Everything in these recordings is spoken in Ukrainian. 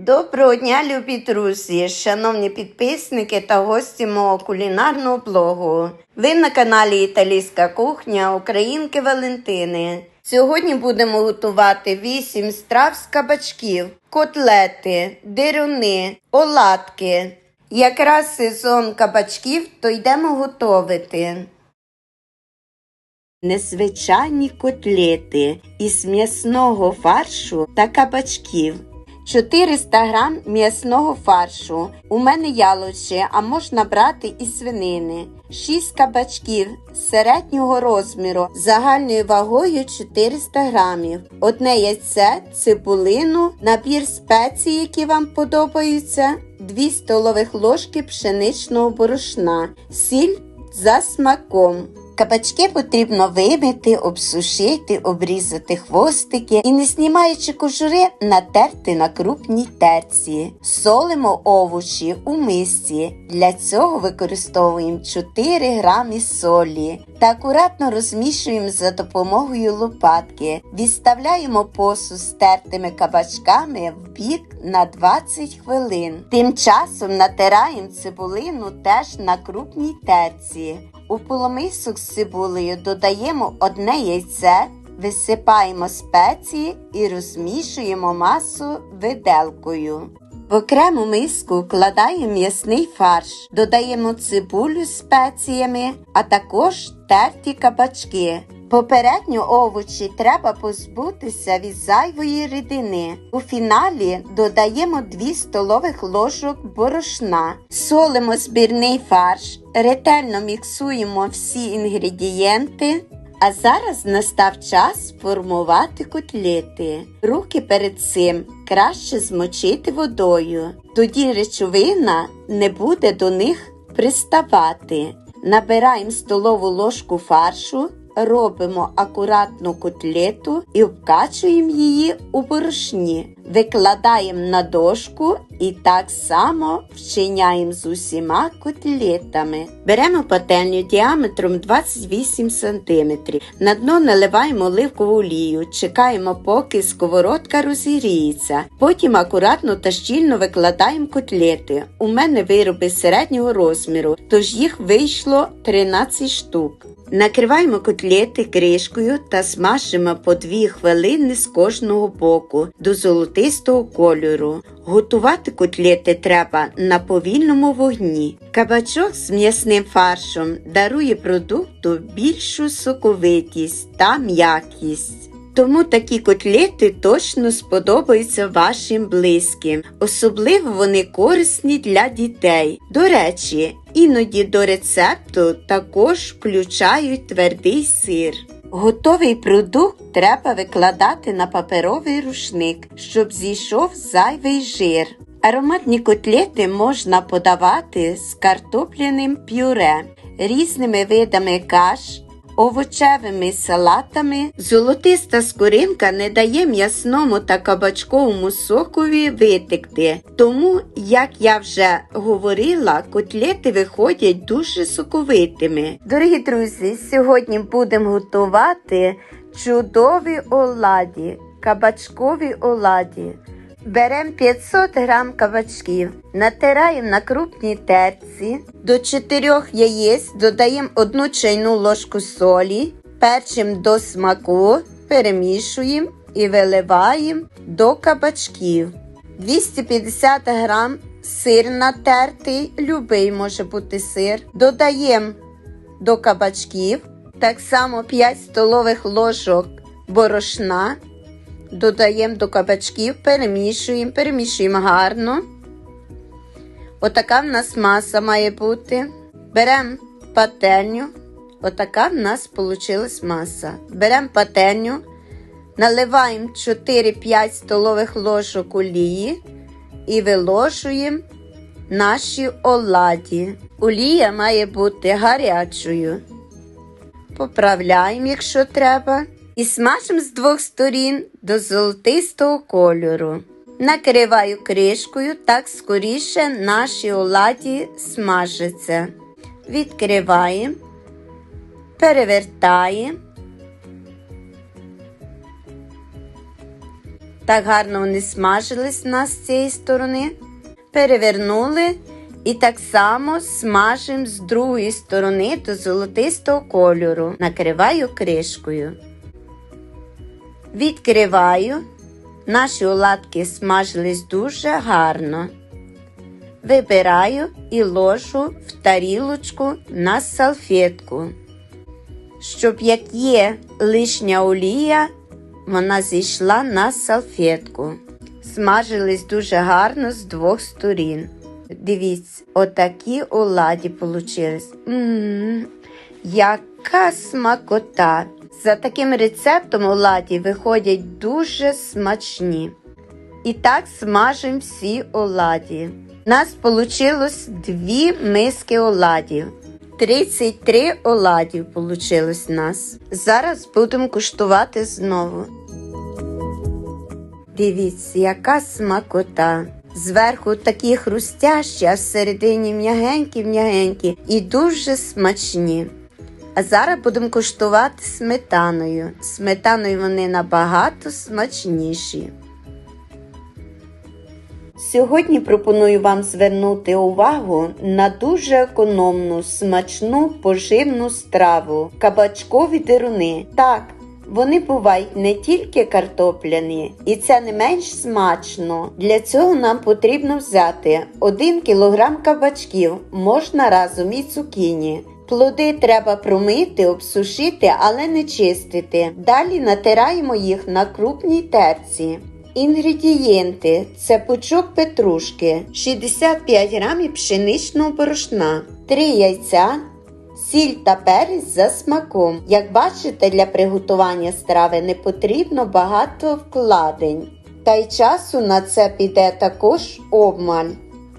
Доброго дня, любі друзі, шановні підписники та гості мого кулінарного блогу. Ви на каналі Італійська кухня Українки Валентини. Сьогодні будемо готувати 8 страв з кабачків, котлети, дируни, оладки. Якраз сезон кабачків, то йдемо готувати. Незвичайні котлети із м'ясного фаршу та кабачків. 400 грам м'ясного фаршу. У мене яловичі, а можна брати і свинини. 6 кабачків середнього розміру загальною вагою 400 грамів. Одне яйце, цибулину, набір спецій, які вам подобаються, 2 столових ложки пшеничного борошна, сіль за смаком. Кабачки потрібно вимити, обсушити, обрізати хвостики і, не знімаючи кожури, натерти на крупній терці. Солимо овочі у мисці. Для цього використовуємо 4 грами солі та акуратно розмішуємо за допомогою лопатки. Відставляємо посуд з тертими кабачками в бік на 20 хвилин. Тим часом натираємо цибулину теж на крупній терці. У полумисок з цибулею додаємо одне яйце, висипаємо спеції і розмішуємо масу виделкою. В окрему миску вкладаємо м'ясний фарш, додаємо цибулю з спеціями, а також терті кабачки. Попередньо овочі треба позбутися від зайвої рідини. У фіналі додаємо 2 столових ложок борошна, солимо збірний фарш, ретельно міксуємо всі інгредієнти. А зараз настав час формувати котлети. Руки перед цим краще змочити водою. Тоді речовина не буде до них приставати. Набираємо столову ложку фаршу, робимо акуратну котлету і вкачуємо її у борошні. Викладаємо на дошку і так само вчиняємо з усіма котлетами. Беремо пательню діаметром 28 см. На дно наливаємо оливкову олію, чекаємо, поки сковородка розігріється. Потім акуратно та щільно викладаємо котлети. У мене вироби середнього розміру, тож їх вийшло 13 штук. Накриваємо котлети кришкою та смажимо по 2 хвилини з кожного боку до золотистого кольору. Готувати котлети треба на повільному вогні. Кабачок з м'ясним фаршом дарує продукту більшу соковитість та м'якість. Тому такі котлети точно сподобаються вашим близьким. Особливо вони корисні для дітей. До речі, іноді до рецепту також включають твердий сир. Готовий продукт треба викладати на паперовий рушник, щоб зійшов зайвий жир. Ароматні котлети можна подавати з картопляним пюре, різними видами каш, овочевими салатами. Золотиста скоринка не дає м'ясному та кабачковому сокові витекти. Тому, як я вже говорила, котлети виходять дуже соковитими. Дорогі друзі, сьогодні будемо готувати чудові оладі, кабачкові оладі. Беремо 500 грам кабачків, натираємо на крупній терці, до 4 яєць додаємо 1 чайну ложку солі, перчим до смаку, перемішуємо і виливаємо до кабачків. 250 грам сир натертий, любий може бути сир. Додаємо до кабачків, так само 5 столових ложок борошна. Додаємо до кабачків, перемішуємо, перемішуємо гарно. Отака в нас маса має бути. Беремо пательню. Отака в нас вийшла маса. Беремо пательню, наливаємо 4-5 столових ложок олії і виложуємо наші оладі. Олія має бути гарячою. Поправляємо, якщо треба. І смажимо з двох сторін до золотистого кольору. Накриваю кришкою, так скоріше наші оладі смажаться. Відкриваємо, перевертаємо Так гарно вони смажились у нас з цієї сторони. Перевернули і так само смажимо з другої сторони до золотистого кольору. Накриваю кришкою. Відкриваю. Наші оладки смажились дуже гарно. Вибираю і ложу в тарілочку на салфетку, щоб як є лишня олія, вона зійшла на салфетку. Смажились дуже гарно з двох сторін. Дивіться, отакі оладі получились. М-м-м, яка смакота! За таким рецептом оладі виходять дуже смачні. І так смажимо всі оладі. У нас вийшло дві миски оладів. 33 оладів вийшло у нас. Зараз будемо куштувати знову. Дивіться, яка смакота. Зверху такі хрустящі, а всередині м'ягенькі-м'ягенькі і дуже смачні. А зараз будемо куштувати сметаною. Сметаною вони набагато смачніші. Сьогодні пропоную вам звернути увагу на дуже економну, смачну поживну страву кабачкові дируни. Так, вони бувають не тільки картопляні, і це не менш смачно. Для цього нам потрібно взяти 1 кг кабачків, можна разом і цукіні. Плоди треба промити, обсушити, але не чистити. Далі натираємо їх на крупній терці. Інгредієнти це пучок петрушки, 65 г пшеничного борошна, 3 яйця, сіль та перець за смаком. Як бачите, для приготування страви не потрібно багато вкладень. Та й часу на це піде також обмаль.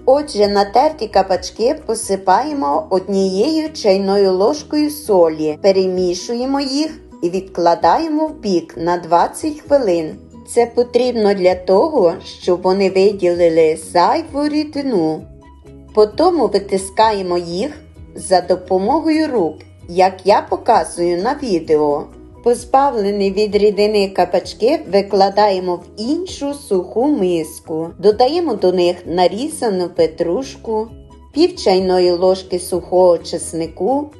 Отже, натерті кабачки посипаємо однією чайною ложкою солі, перемішуємо їх і відкладаємо в бік на 20 хвилин. Це потрібно для того, щоб вони виділили зайву рідину. Потім витискаємо їх за допомогою рук, як я показую на відео. Позбавлені від рідини кабачки викладаємо в іншу суху миску, додаємо до них нарізану петрушку, пів чайної ложки сухого чеснику,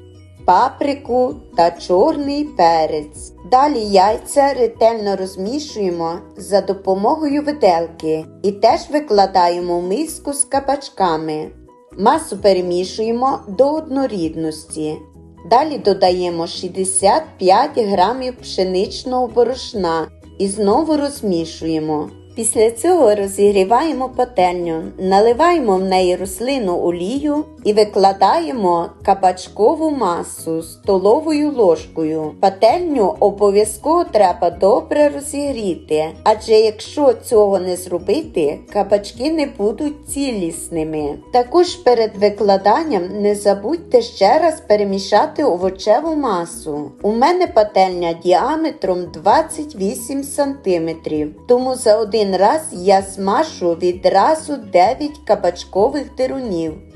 паприку та чорний перець. Далі яйця ретельно розмішуємо за допомогою виделки і теж викладаємо в миску з кабачками. Масу перемішуємо до однорідності. Далі додаємо 65 грамів пшеничного борошна і знову розмішуємо. Після цього розігріваємо пательню, наливаємо в неї рослину олію і викладаємо кабачкову масу столовою ложкою. Пательню обов'язково треба добре розігріти, адже якщо цього не зробити, кабачки не будуть цілісними. Також перед викладанням не забудьте ще раз перемішати овочеву масу. У мене пательня діаметром 28 см, тому за один раз я смажу відразу 9 кабачкових дирунів.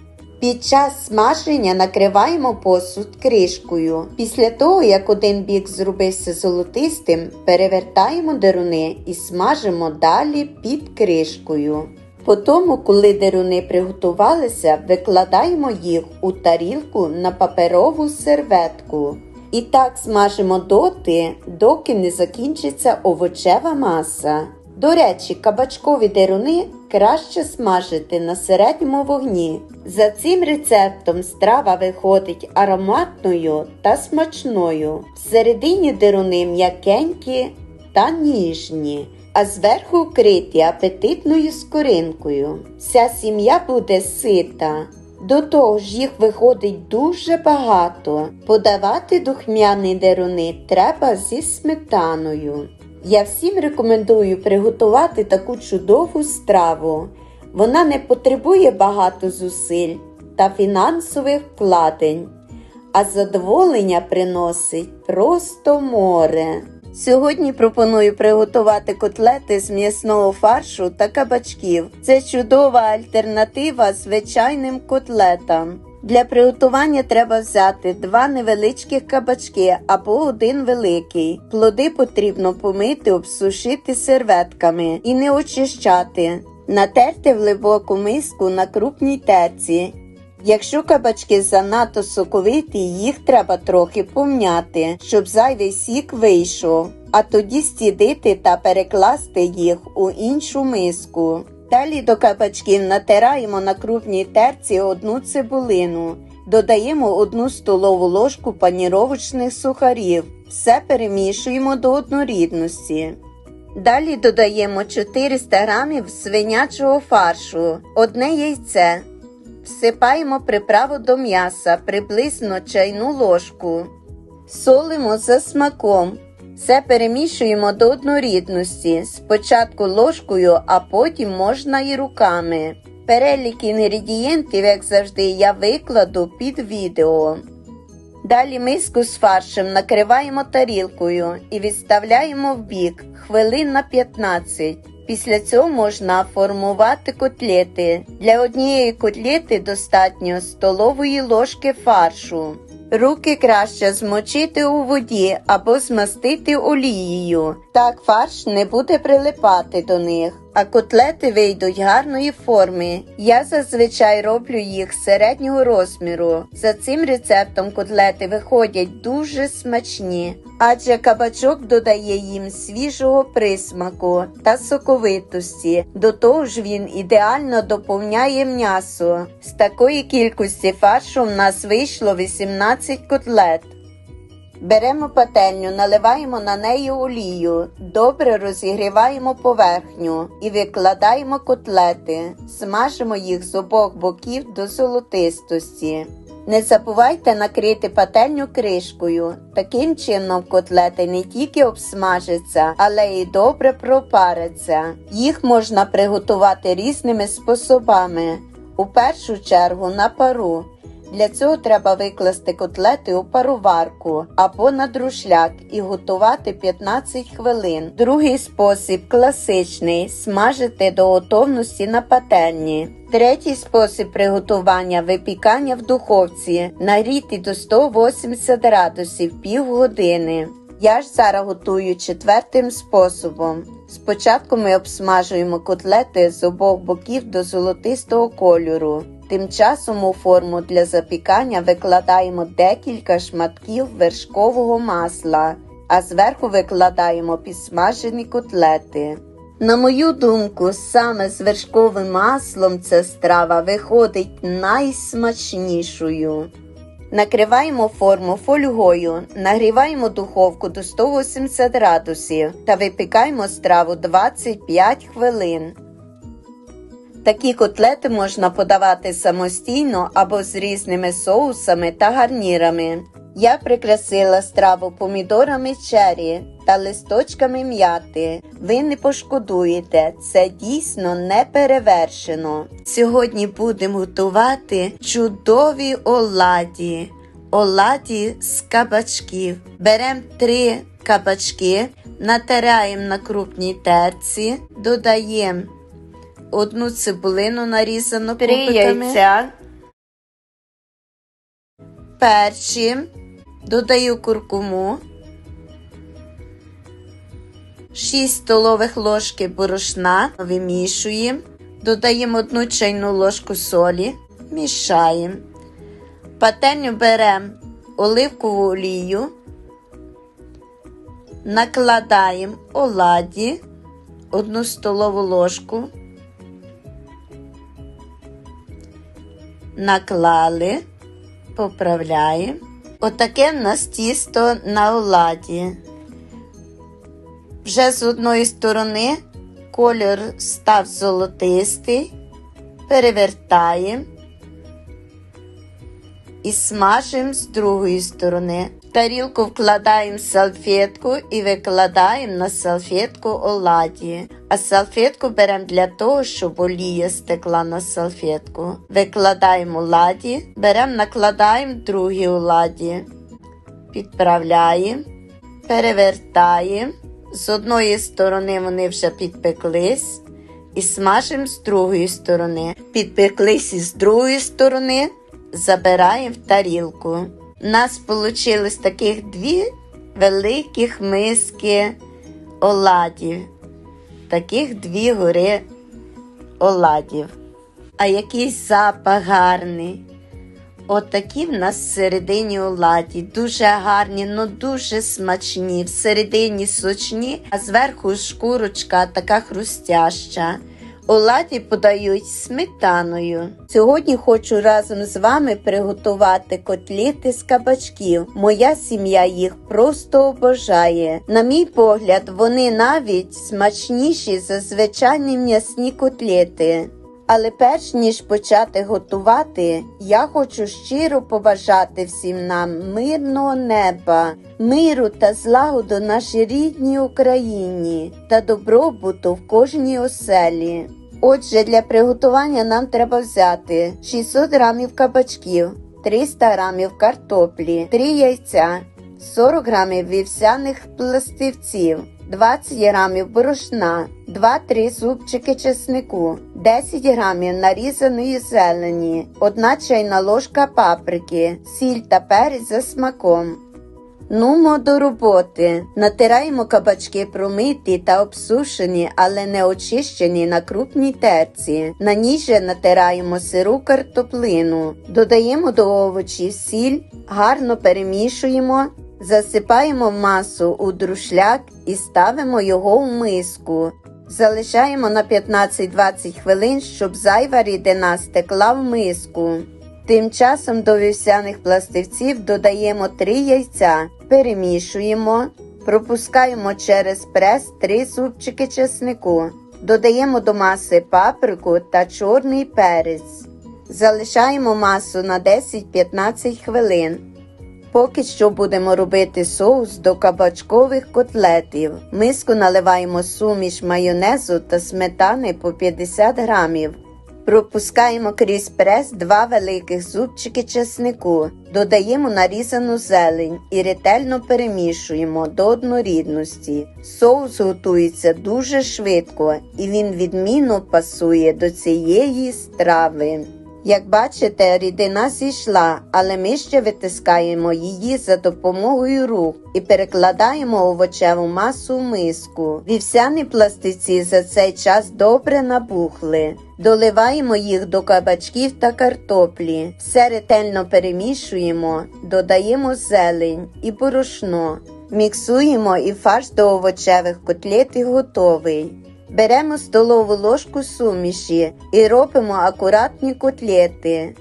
Під час смаження накриваємо посуд кришкою. Після того, як один бік зробився золотистим, перевертаємо деруни і смажимо далі під кришкою. Потім, коли деруни приготувалися, викладаємо їх у тарілку на паперову серветку. І так смажимо доти, доки не закінчиться овочева маса. До речі, кабачкові деруни краще смажити на середньому вогні. За цим рецептом страва виходить ароматною та смачною. Всередині деруни м'якенькі та ніжні, а зверху вкриті апетитною скоринкою. Вся сім'я буде сита. До того ж їх виходить дуже багато. Подавати духмяні деруни треба зі сметаною. Я всім рекомендую приготувати таку чудову страву. Вона не потребує багато зусиль та фінансових вкладень, а задоволення приносить просто море. Сьогодні пропоную приготувати котлети з м'ясного фаршу та кабачків. Це чудова альтернатива звичайним котлетам. Для приготування треба взяти два невеличких кабачки або один великий. Плоди потрібно помити, обсушити серветками і не очищати. Натерти в глибоку миску на крупній терці. Якщо кабачки занадто соковиті, їх треба трохи помняти, щоб зайвий сік вийшов, а тоді стідити та перекласти їх у іншу миску. Далі до кабачків натираємо на крупній терці одну цибулину, додаємо одну столову ложку паніровочних сухарів, все перемішуємо до однорідності. Далі додаємо 400 г свинячого фаршу, одне яйце. Всипаємо приправу до м'яса приблизно чайну ложку. Солимо за смаком. Все перемішуємо до однорідності, спочатку ложкою, а потім можна і руками. Перелік інгредієнтів, як завжди, я викладу під відео. Далі миску з фаршем накриваємо тарілкою і відставляємо в бік хвилин на 15. Після цього можна формувати котлети. Для однієї котлети достатньо столової ложки фаршу. Руки краще змочити у воді або змастити олією. Так фарш не буде прилипати до них, а котлети вийдуть гарної форми. Я зазвичай роблю їх середнього розміру. За цим рецептом котлети виходять дуже смачні, адже кабачок додає їм свіжого присмаку та соковитості. До того ж він ідеально доповняє м'ясо. З такої кількості фаршу в нас вийшло 18 котлет. Беремо пательню, наливаємо на неї олію, добре розігріваємо поверхню і викладаємо котлети, смажимо їх з обох боків до золотистості. Не забувайте накрити пательню кришкою. Таким чином котлети не тільки обсмажаться, але й добре пропаряться. Їх можна приготувати різними способами. У першу чергу на пару. Для цього треба викласти котлети у пароварку або на друшляк і готувати 15 хвилин. Другий спосіб класичний смажити до готовності на пательні. Третій спосіб приготування випікання в духовці нагріти до 180 градусів півгодини. Я ж зараз готую четвертим способом. Спочатку ми обсмажуємо котлети з обох боків до золотистого кольору. Тим часом у форму для запікання викладаємо декілька шматків вершкового масла, а зверху викладаємо підсмажені котлети. На мою думку, саме з вершковим маслом ця страва виходить найсмачнішою. Накриваємо форму фольгою, нагріваємо духовку до 180 градусів та випікаємо страву 25 хвилин. Такі котлети можна подавати самостійно або з різними соусами та гарнірами. Я прикрасила страву помідорами чері та листочками м'яти. Ви не пошкодуєте, це дійсно не перевершено. Сьогодні будемо готувати чудові оладі. Оладі з кабачків. Беремо три кабачки, натираємо на крупній терці, додаємо одну цибулину нарізану Три кубиками, яйця. перчі, додаю куркуму, 6 столових ложки борошна, вимішуємо, додаємо одну чайну ложку солі, мішаємо. В Пательню беремо оливкову олію, накладаємо оладі, одну столову ложку, наклали, поправляємо. Отаке в нас тісто на оладі. Вже з одної сторони колір став золотистий, перевертаємо і смажимо з другої сторони. В тарілку вкладаємо салфетку і викладаємо на салфетку оладі. А салфетку беремо для того, щоб олія стекла на салфетку. Викладаємо оладі, беремо, накладаємо другі оладі, підправляємо, перевертаємо. З одної сторони вони вже підпеклись. І смажимо з другої сторони. Підпеклись і з другої сторони. забираємо в тарілку. У нас вийшло таких дві великих миски оладів. Таких дві гори оладів. А якийсь запах гарний. Отакі в нас всередині оладі. Дуже гарні, ну дуже смачні. Всередині сочні, а зверху шкурочка така хрустяща. Оладі подають сметаною. Сьогодні хочу разом з вами приготувати котлети з кабачків. Моя сім'я їх просто обожає. На мій погляд, вони навіть смачніші за звичайні м'ясні котлети. Але перш ніж почати готувати, я хочу щиро побажати всім нам мирного неба, миру та злагоду нашій рідній Україні та добробуту в кожній оселі. Отже, для приготування нам треба взяти 600 грамів кабачків, 300 грамів картоплі, 3 яйця, 40 грамів вівсяних пластивців, 20 грамів борошна, 2-3 зубчики чеснику, 10 грамів нарізаної зелені, 1 чайна ложка паприки, сіль та перець за смаком. Нумо до роботи. Натираємо кабачки промиті та обсушені, але не очищені на крупній терці. На ній натираємо сиру картоплину. Додаємо до овочів сіль, гарно перемішуємо, засипаємо масу у друшляк і ставимо його в миску. Залишаємо на 15-20 хвилин, щоб зайва рідина стекла в миску. Тим часом до вівсяних пластивців додаємо 3 яйця, перемішуємо, пропускаємо через прес 3 зубчики чеснику, додаємо до маси паприку та чорний перець. Залишаємо масу на 10-15 хвилин. Поки що будемо робити соус до кабачкових котлетів. Миску наливаємо суміш майонезу та сметани по 50 грамів. Пропускаємо крізь прес два великих зубчики чеснику, додаємо нарізану зелень і ретельно перемішуємо до однорідності. Соус готується дуже швидко і він відмінно пасує до цієї страви. Як бачите, рідина зійшла, але ми ще витискаємо її за допомогою рук і перекладаємо овочеву масу в миску. Вівсяні пластиці за цей час добре набухли. Доливаємо їх до кабачків та картоплі. Все ретельно перемішуємо, додаємо зелень і борошно. Міксуємо і фарш до овочевих котлет готовий. Беремо столову ложку суміші і робимо акуратні котлети.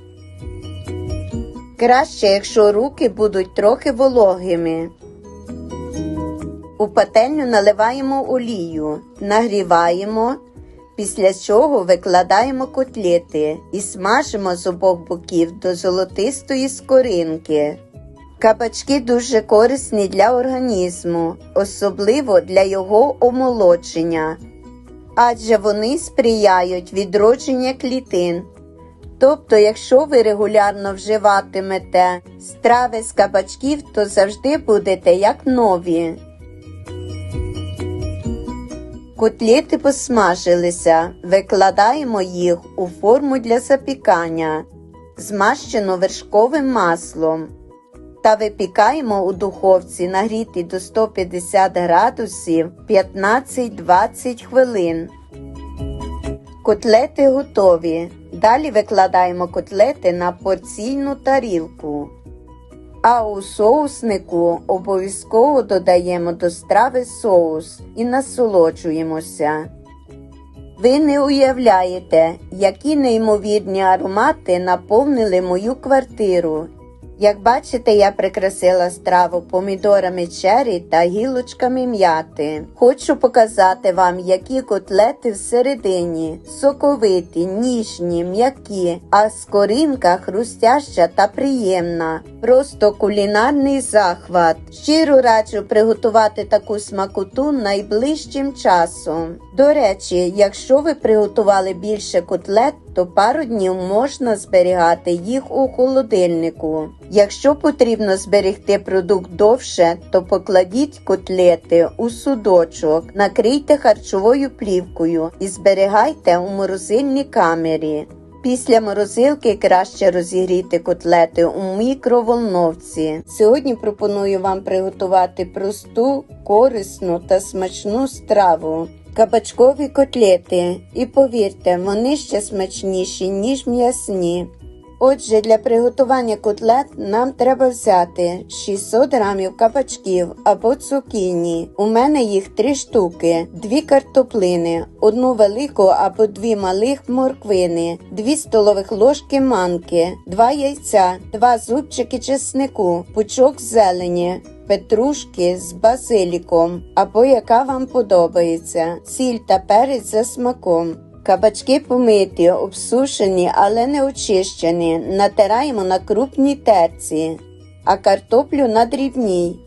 Краще, якщо руки будуть трохи вологими. У пательню наливаємо олію, нагріваємо, після чого викладаємо котлети і смажимо з обох боків до золотистої скоринки. Кабачки дуже корисні для організму, особливо для його омолодження адже вони сприяють відродженню клітин. Тобто, якщо ви регулярно вживатимете страви з кабачків, то завжди будете як нові. Котлети посмажилися, викладаємо їх у форму для запікання, змащену вершковим маслом та випікаємо у духовці нагріти до 150 градусів 15-20 хвилин. Котлети готові. Далі викладаємо котлети на порційну тарілку. А у соуснику обов'язково додаємо до страви соус і насолоджуємося. Ви не уявляєте, які неймовірні аромати наповнили мою квартиру як бачите, я прикрасила страву помідорами чері та гілочками м'яти. Хочу показати вам, які котлети всередині, соковиті, ніжні, м'які, а скоринка хрустяща та приємна. Просто кулінарний захват. Щиро раджу приготувати таку смакоту найближчим часом. До речі, якщо ви приготували більше котлет, то пару днів можна зберігати їх у холодильнику. Якщо потрібно зберегти продукт довше, то покладіть котлети у судочок, накрийте харчовою плівкою і зберігайте у морозильній камері. Після морозилки краще розігріти котлети у мікроволновці. Сьогодні пропоную вам приготувати просту, корисну та смачну страву. Кабачкові котлети. І повірте, вони ще смачніші, ніж м'ясні. Отже, для приготування котлет нам треба взяти 600 грамів кабачків або цукіні. У мене їх 3 штуки, 2 картоплини, одну велику або дві малих морквини, 2 столових ложки манки, 2 яйця, 2 зубчики чеснику, пучок зелені. Петрушки з базиліком або яка вам подобається, сіль та перець за смаком. Кабачки помиті, обсушені, але не очищені. Натираємо на крупній терці, а картоплю на дрібній.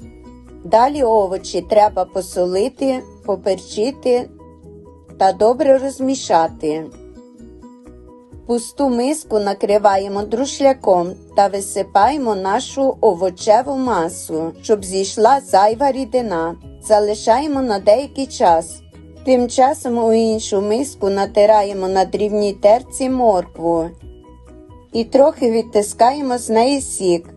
Далі овочі треба посолити, поперчити та добре розмішати. Пусту миску накриваємо друшляком та висипаємо нашу овочеву масу, щоб зійшла зайва рідина. Залишаємо на деякий час. Тим часом у іншу миску натираємо на дрібній терці моркву і трохи відтискаємо з неї сік.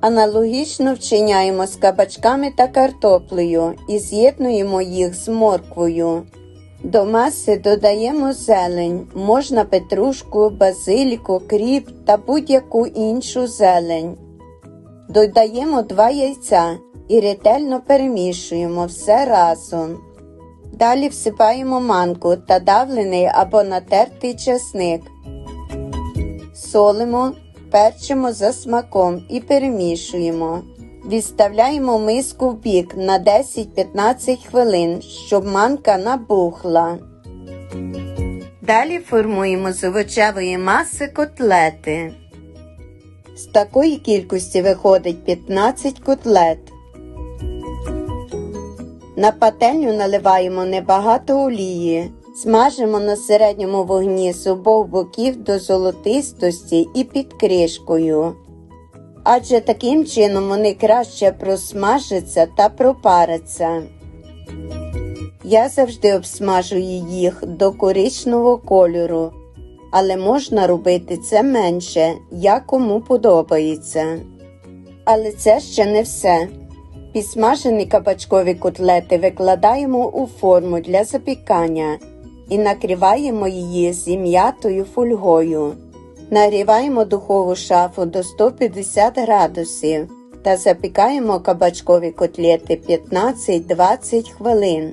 Аналогічно вчиняємо з кабачками та картоплею і з'єднуємо їх з морквою. До маси додаємо зелень, можна петрушку, базиліку, кріп та будь-яку іншу зелень. Додаємо 2 яйця і ретельно перемішуємо все разом. Далі всипаємо манку та давлений або натертий часник. Солимо, перчимо за смаком і перемішуємо. Відставляємо миску в бік на 10-15 хвилин, щоб манка набухла. Далі формуємо з овочевої маси котлети. З такої кількості виходить 15 котлет. На пательню наливаємо небагато олії. Смажимо на середньому вогні з обох боків до золотистості і під кришкою. Адже таким чином вони краще просмажаться та пропаряться. Я завжди обсмажую їх до коричневого кольору, але можна робити це менше, як кому подобається. Але це ще не все. Підсмажені кабачкові котлети викладаємо у форму для запікання і накриваємо її зім'ятою фольгою. Нагріваємо духову шафу до 150 градусів та запікаємо кабачкові котлети 15-20 хвилин.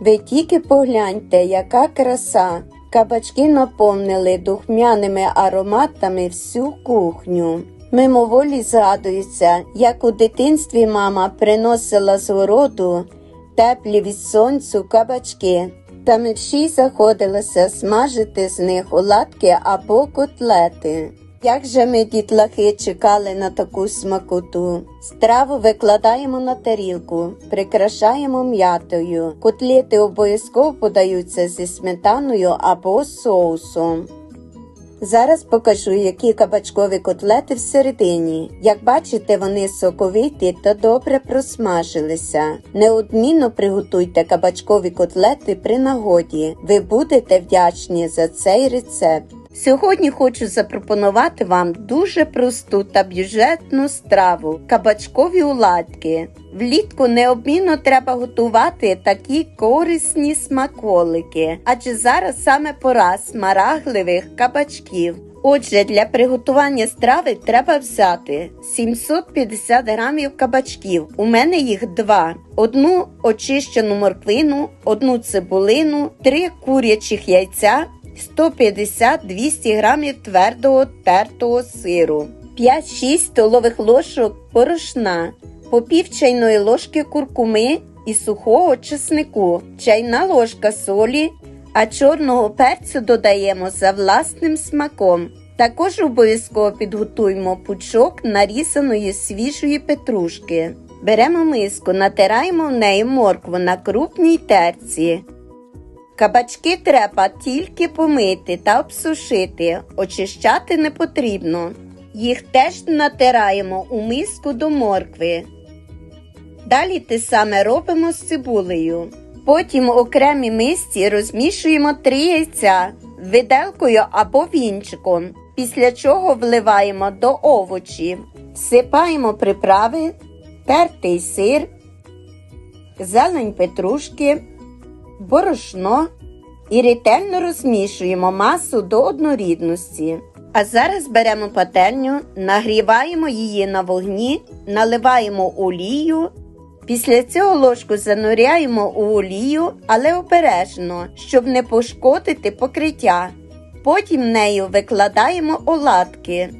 Ви тільки погляньте, яка краса! Кабачки наповнили духмяними ароматами всю кухню. Мимоволі згадується, як у дитинстві мама приносила з городу теплі від сонцю кабачки, та ми всі заходилися смажити з них оладки або котлети. Як же ми, дітлахи, чекали на таку смакоту. Страву викладаємо на тарілку, прикрашаємо м'ятою. Котлети обов'язково подаються зі сметаною або соусом. Зараз покажу, які кабачкові котлети всередині. Як бачите, вони соковиті та добре просмажилися. Неодмінно приготуйте кабачкові котлети при нагоді. Ви будете вдячні за цей рецепт. Сьогодні хочу запропонувати вам дуже просту та бюджетну страву кабачкові оладки. Влітку необмінно треба готувати такі корисні смаколики, адже зараз саме пора смарагливих кабачків. Отже, для приготування страви треба взяти 750 грамів кабачків. У мене їх два: одну очищену морквину, одну цибулину, три курячих яйця. 150-200 грамів твердого тертого сиру, 5-6 столових ложок порошна, по пів чайної ложки куркуми і сухого чеснику, чайна ложка солі, а чорного перцю додаємо за власним смаком. Також обов'язково підготуємо пучок нарізаної свіжої петрушки. Беремо миску, натираємо в неї моркву на крупній терці. Кабачки треба тільки помити та обсушити, очищати не потрібно. Їх теж натираємо у миску до моркви. Далі те саме робимо з цибулею. Потім у окремій мисці розмішуємо 3 яйця, виделкою або вінчиком, після чого вливаємо до овочів, всипаємо приправи, тертий сир, зелень петрушки, борошно і ретельно розмішуємо масу до однорідності. А зараз беремо пательню, нагріваємо її на вогні, наливаємо олію. Після цього ложку зануряємо у олію, але обережно, щоб не пошкодити покриття. Потім нею викладаємо оладки.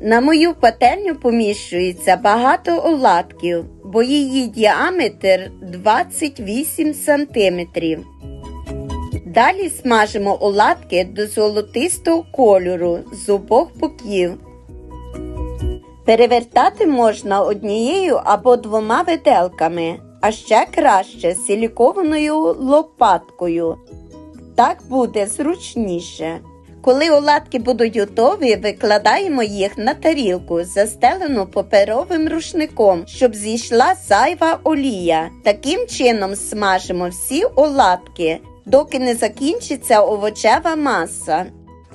На мою пательню поміщується багато оладків, бо її діаметр 28 см. Далі смажимо оладки до золотистого кольору з обох боків. Перевертати можна однією або двома виделками, а ще краще силікованою лопаткою. Так буде зручніше. Коли оладки будуть готові, викладаємо їх на тарілку, застелену паперовим рушником, щоб зійшла зайва олія. Таким чином смажимо всі оладки, доки не закінчиться овочева маса.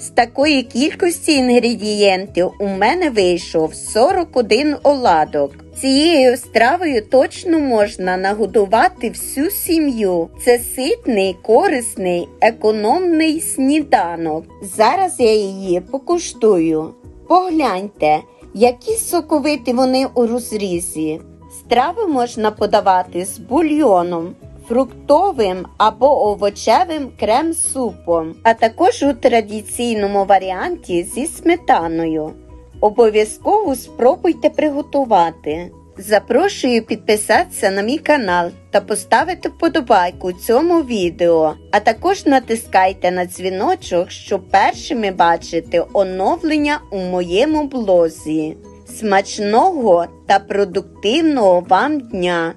З такої кількості інгредієнтів у мене вийшов 41 оладок. Цією стравою точно можна нагодувати всю сім'ю. Це ситний, корисний, економний сніданок. Зараз я її покуштую. Погляньте, які соковиті вони у розрізі. Страву можна подавати з бульйоном, фруктовим або овочевим крем-супом, а також у традиційному варіанті зі сметаною. Обов'язково спробуйте приготувати. Запрошую підписатися на мій канал та поставити вподобайку цьому відео, а також натискайте на дзвіночок, щоб першими бачити оновлення у моєму блозі. Смачного та продуктивного вам дня!